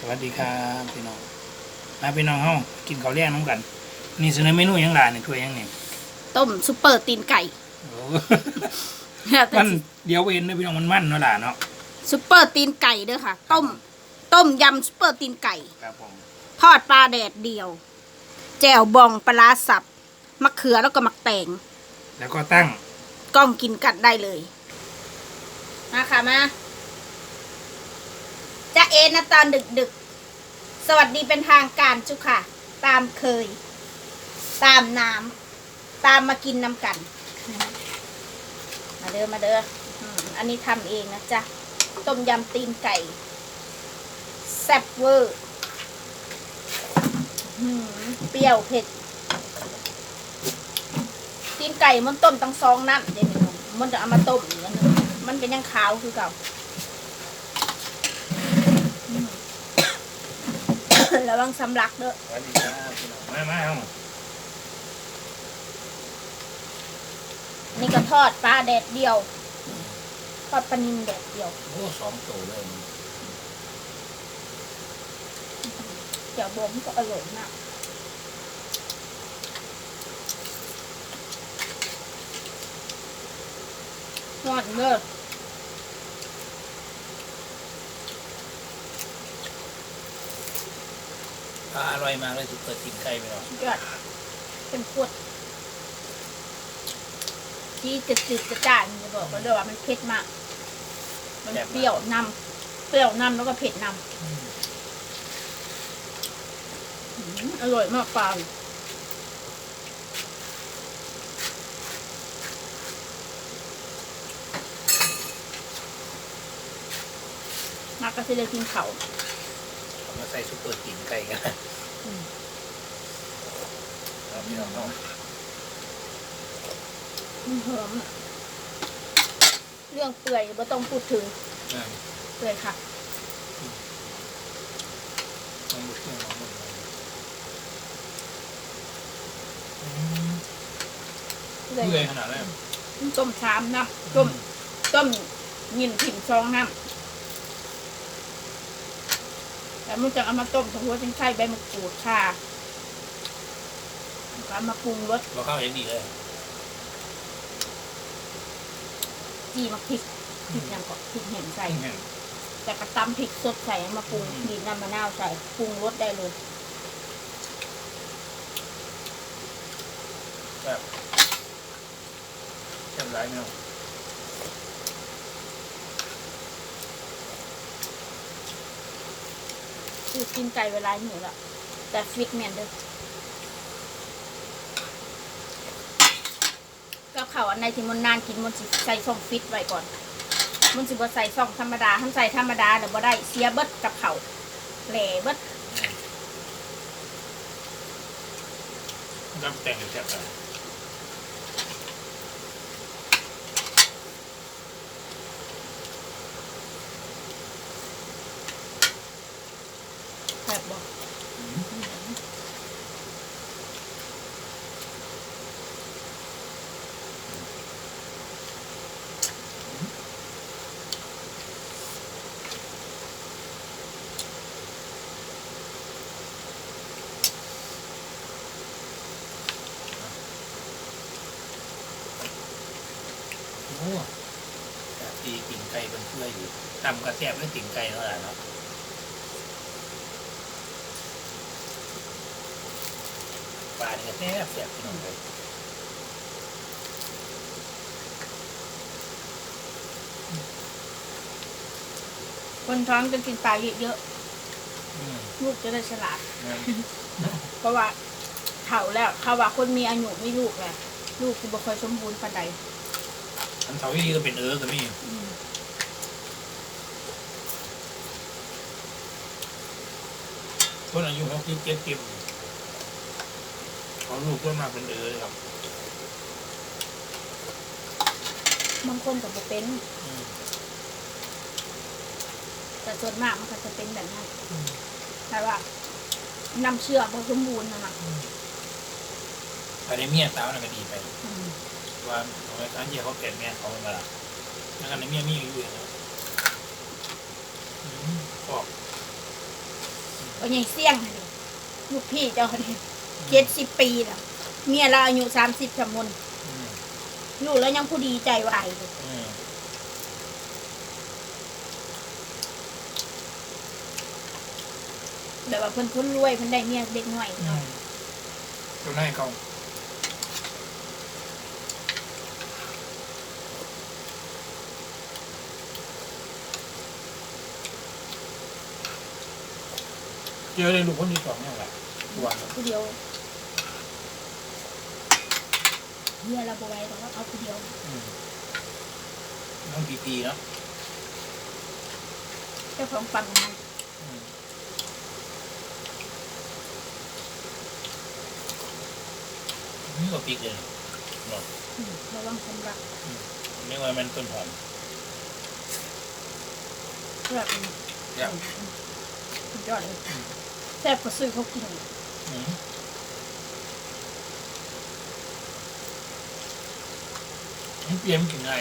สวัสดีครับพี่น้องมาพี่น้องเฮากินข้าวเลี้ยงน้ำกัน นี่เสนอเมนูหยังหลานนี่ถ้วยหยังนี่ต้มซุปเปอร์ตีนไก่โอ้มันเดียวเวนเด้อพี่น้องมันมันเนาะหล่ะเนาะซุปเปอร์ตีนไก่เด้อค่ะ ต้ม ต้มยำซุปเปอร์ตีนไก่ครับผมทอดปลาแดดเดียว แจ่วบองปลาร้าสับมะเขือแล้วก็มะแตงแล้วก็ตั้งกล้องกินกัดได้เลย มาค่ะมาจะ เอนะตอนดึกดึกๆสวัสดีเป็นทางการจุค่ะ ตามเคย ตามน้ำตามมากินน้ำกัน มาเด้อมาเด้ออันนี้ทำเองนะจ๊ะ ต้มยำตีนไก่แซ่บเวอร์เปรี้ยวเผ็ดตีนไก่มันต้มตั้งซองน้ำเดี๋ยวมันจะเอามาต้มอีกอันหนึงมันเป็นยังขาวคือเก่าอืม ระวังสำลักเด้อสวัสดีครับพี่น้องมามาเฮานี่ก็ทอดปลาแดดเดียว ทอดปลานิลแดดเดียวโอ้สองโตเลยมันเดี๋ยวบวมก็อร่อยมากทอดเด้อ ปลาอร่อยมากเลยสุดเปิดติ่งไก่พี่น้องสุดยอดเป็นขวดที่จะจืดจะจ่านจะบอกก็เลยว่ามันเผ็ดมาก มันเปรี้ยวนำเปรี้ยวนำแล้วก็เผ็ดนำอืมอร่อยมากปลามาก็จะเลยกินเขาวเอามา ใส่ซุปเปอร์ติ่งไก่กันอืมครับพี่น้องเนาะมันหอมอะเรื่องเปื่อยไม่ต้องพูดถึงอ่าเปื่อยค่ะลองดูเครื่องลองดูอืมเปื่อยเปื่อยขนาดนั้นต้มชามนะต้มต้มยินถิ่มซองน้ำ แล้วมันจะเอามาต้มทั้งหัวทั้งไข่ใบมะกรูดค่ะแล้วก็เอามาปรุงรสเราเข้าเองดีเลยจีมาพริกพริกยังก็พริกแห้งใส่ แห้งแต่กระตำพริกสดใส่เอามาปรุงบีบน้ำมะนาวใส่ปรุงรสได้เลยแบบแซ่บหลายเนาะ คือกินไก่เวลาหิวละแต่ฟิตเมียนเด้อก็เขาวอันในที่มันนานกินมันใส่ช่องฟิตไว้ก่อน มันสิบ่ใส่ช่องธรรมดาทำใส่ธรรมดาเดี๋ยวบ่ได้เสียเบิดกับเขาแหล่เบิดน้ำแต่งแซ่บหลาย แซ่บบ่ โอ้แต่ตีติ่งไก่ เป็นเพื่ออยู่ตำกระแซ่บไม่ติ่งไก่เท่าไหร่เนาะปลาเนี่ยแซ่บแซ่บพี่น้องเลยคนท้องจะกินปลาเยอะอืมๆลูกจะได้ฉลาดนั่นเพราะว่าเฒ่าแล้วเขาว่าคนมีอายุไม่ลูกแหละลูกคือบ่ค่อยสมบูรณ์ปานใดอันเสาที่ก็เป็นเออก็มีอืม คนอายุหกสิบเจ็ดสิบเขาลูกก็มาเป็นเออเลยครับบางคนก็บ่เป็นอืมแต่ส่วนมากมันก็จะเป็นแบบนั้นแต่ว่าน้ำเชื่อมบ่สมบูรณ์นะนะแต่ในเมียสาวน่ะก็ดีไปอืมว่าเอาไว้การเยี่ยเขาเปลี่ยนเมียเขาเป็นเวลาแล้วกันในเมียมีอยู่อย่างนี้อืมบอ กก็ยังเสี่ยงนี่ลูกพี่เจ้าเนี่ยเจ็ดสิบปีแล้วเมียเราอายุสามสิบสมุนอืมลูกแล้วยังผู้ดีใจวายอยู่อืมแบบว่าเพิ่นคนรวยเพิ่นได้เมียเด็กน้อยอืมตัวนั้นให้เขา เจอเลยลูกคนที่สองเนี่ยแหละตัวผู้เดียวเมียเราบ่ไหว้แต่ว่าเอาผู้เดียวอืมน้องปีปีเนาะเจ้าของฟังมันอืมนี่ก็ปีกเลยเนาะอืมระวังความรักไม่ว่ามันต้นหอมแบบนี้เนี่ย สุดยอดเลยแซ่บกว่าซื้อเขากินอีกอืมมันเปลี่ยนมันกินง่าย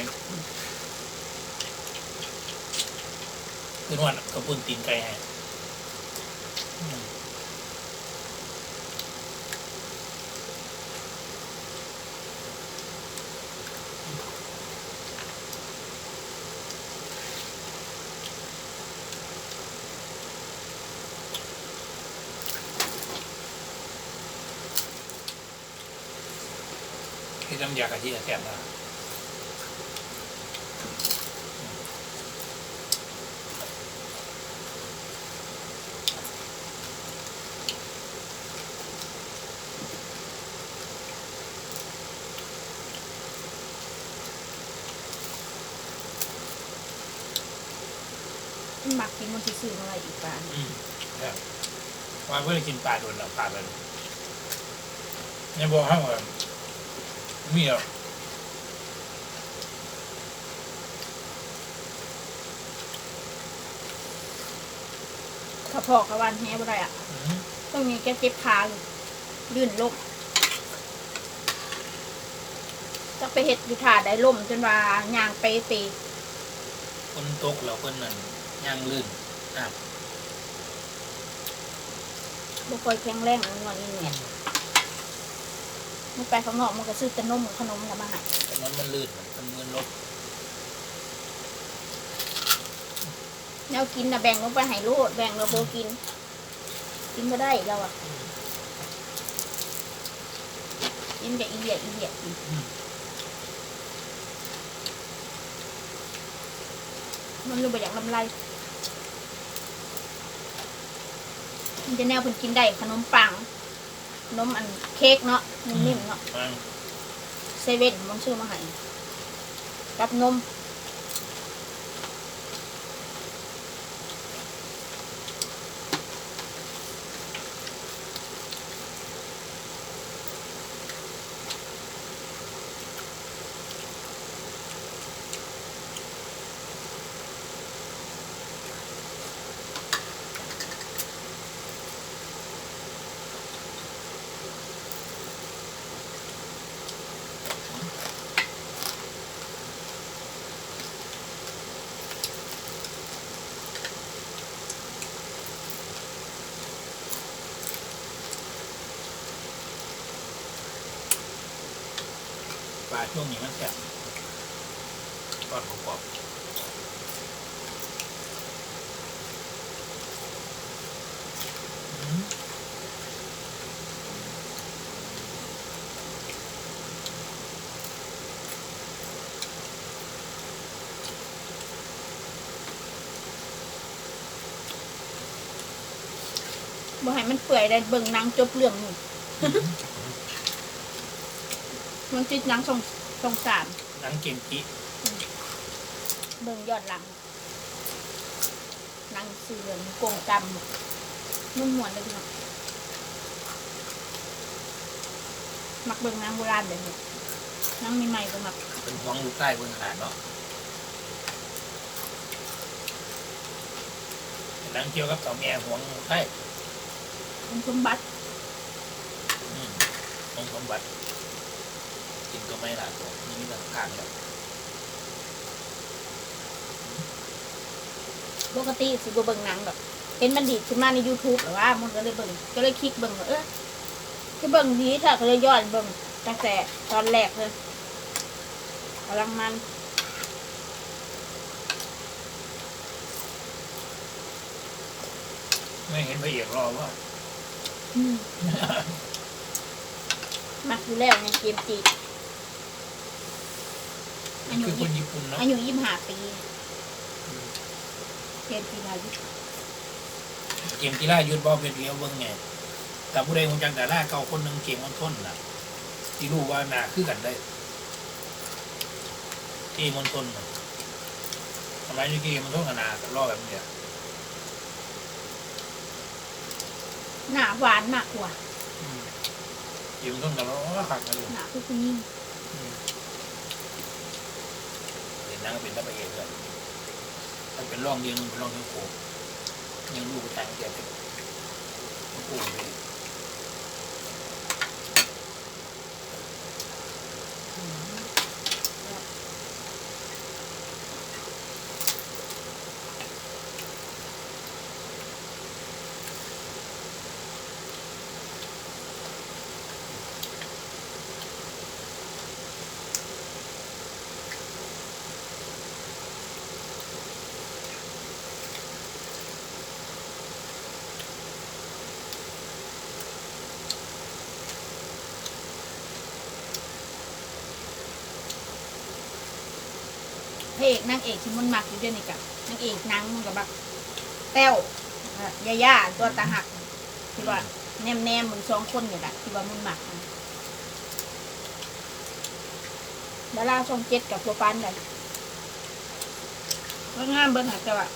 คือนวดกระปุนตีนไก่แห้ง น้ำยากะทิแซ่บมากหมักกินมันสิซื้อมาไว้อีกปานอืมครับว่าเพื่อนกินปลาโดนเราปลาไปเนี่ยบอกให้ว่า มีเหรอข้าพอกกะวันแฮบ่ได้อะอืมต้องมีแกเจ็บขาอยู่ลื่นลมจะไปเห็ดอยู่ถาได้ล่มจนว่าย่างไปเปคนตกเราคนนั้นย่างลื่นอะ บ่ค่อยแข็งแรงงอนอีเงีย มันไปข้างนอกมันก็ซื้อแต่นมกับขนมกับมาให้แต่นั้นมันลื่นมันมือนรถแนวกินน่ะแบ่งลงไปให้โลดแบ่งเราโบกิน กินไม่ได้เราอะกินแต่อีเดียอีเดียกินมันรู้บ่อยากลำไรมันจะแนวเพิ่นกินได้ขนมปังข นมอันเค้กเนาะนิ่มๆเนาะมันเซเว่นมันซื้อมาให้กับนมาช่วงนี้มันแซ่บทอดกรอบๆอืมบ่ให้มันเปื่อยได้เบิ่งหนังจบเรื่องนี่มันติดหนังสอง สองสามหนังเก่งจิเบิ่งยอดหลังหนังเสือนโกงกรรมนุ่มหวนเลยพี่น้องมักเบิ่งหนังโบราณแบบนี้หนังใหม่ๆก็มักเป็นห่วงลูกใต้เบิ่งขนาดเนาะหนังเกี่ยวกับเต่าแม่ห่วงลูกใต้เป็นสมบัติ อืมของสมบัติกินก็ ไม่หลาตัวนี่มีหลักฐานแล้วปกติสิบ่เบิ่งหนังดอกเห็นมันดีดขึ้นมาใน YouTube หรือว่ามันก็เลยเบิ่งก็เลยคลิกเบิ่งว่าเออคือเบิ่งดีถ้าก็เลยย้อนเบิ่งตั้งแต่ตอนแรกเลยกำลังมันไม่เห็นพระเอกรอว่า มักอยู่แล้วในเกมจีบ อายุคือคยี่นญี่ปุ่นเนาะอายุยี่สิบห้าปีเกมจีบอายุเกมกีฬายุดบอลเป็นเลี้ยวเบิ้งไงแต่ผู้ใดคงจังแต่ล่าเก่าคนหนึ่งเกมมันทนน่ะที่รู้ว่าหนาคือกันได้เกมมันทนน่ะทำไมนี่เกมมันทนกับหนากันรอแบบเนี้ยหน้าหวานมากกว่าอืมเกมมันทนกับรอหักกันเลยหน้าคือคุณยิ่งอืมเห็นนางก็เป็นทัพเอกเลยมันเป็นร่องเดียงเป็นร่องเดียวโคยังลูกตังเกเป็นโอ้โหเอกนางเอกที่มันมักอยู่ด้วยนี่กับนางเอกนางมันกับบักแต้วอะยาย่าตัวตาหักที่ว่าแนมแนมๆมึงสองคนนี่แหละที่ว่ามันมักนะดาราช่องเจ็ดกับตัวปันเลยก็งามเบิ้งหาแต่ว่า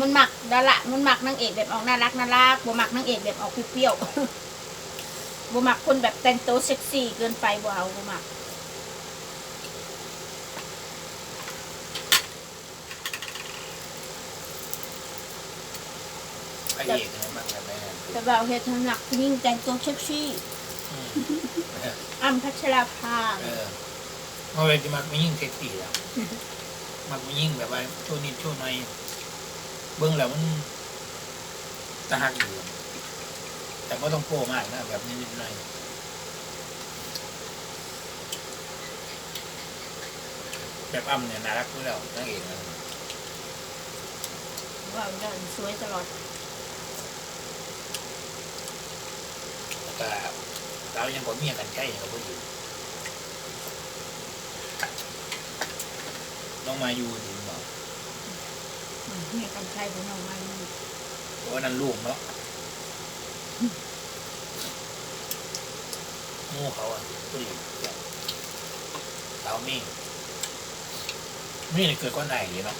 มันมักดารามันมักนางเอกแบบออกน่ารักน่ารักบ่มักนางเอกแบบออกเปรี้ยวๆบ่มักคนแบบแต่งตัวเซ็กซี่เกินไปบ่เอาบ่มัก พระเอกนะบ้างกันไหมนะแต่ว่าเอาเฮ็ดให้หนักผู้หญิงแต่งตัวเซ็กซี่อืมอ้ำพัชราภาเออเพราะว่าจะมักไม่ยิ่งเซ็กซี่แล้วมักไม่ยิ่งแบบว่าโชว์นิดโชว์หน่อยเบื้องแล้วมันตะหักอยู่แต่ก็ต้องโป้มากนะแบบนิดๆหน่อยแบบอ้ำเนี่ยน่ารักอยู่แล้วนางเอกนะว่าเดินสวยตลอด แล้ว ก็เรายังบ่มีกันใช้อย่างกับผู้หญิงต้องมาอยู่ถึงบอกอืมเนี่ยกันใช้ของน้องมาอยู่เพราะว่านั่นลูกเนาะหมู่เขาอะผู้หญิงเนี่ยสาวมีมีเนี่ยเกิดก้อนไหนเลยเนาะ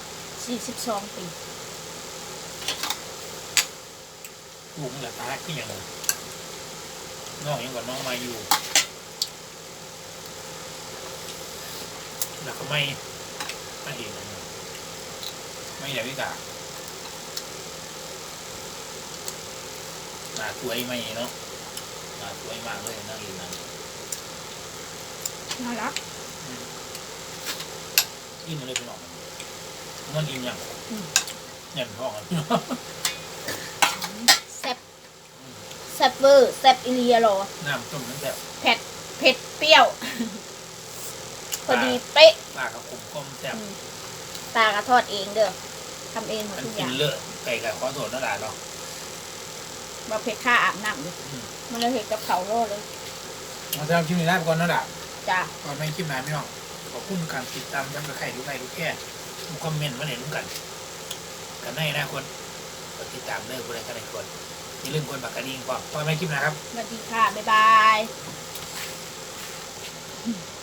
42ปีลูกมันละตาขึ้นอย่างไร น้องยังก่อนน้องมาอยู่แล้วก็ไม่ไม่เห็นนะไม่อยากวิกาหน้าสวยไม่เนาะหน้าสวยมากเลยนั่งอยู่นั่นน่ารักอิ่มเลยพี่น้องมันอิ่มยังอืมยันท้องกันแซ่บ แซ่บเวอร์แซ่บอิเลียโรน้ำต้มนั่นแบบเผ็ดเผ็ดเปรี้ยว พอดีเป๊ะปลากระผมก้มแซ่บอืมตากระทอดเองเด้อทำเองหมดมันทุกอกินย่างเลอะไก่กับขอโทษนั่นแหละเนาะว่าเผ็ดค่าอาบน้ำอยู่อืม มันเลยเห็ดกับเขาวโลเลยมาสำหรับคลิปนี้ลาไปก่อนนั่นแหละจ้าก่อนไม่คลิปไหนพี่น้องขอบคุณการติดตามย้ำกับใครดูใครดูแค่มาคอมเมนต์มาเห็นกัน กันในอนาคตกดติดตามเลิกบุรีกันในคน อย่าลืมกดบักกระดิ่งก่อนก่อนไม่คลิปนะครับ สวัสดีค่ะ บ๊ายบาย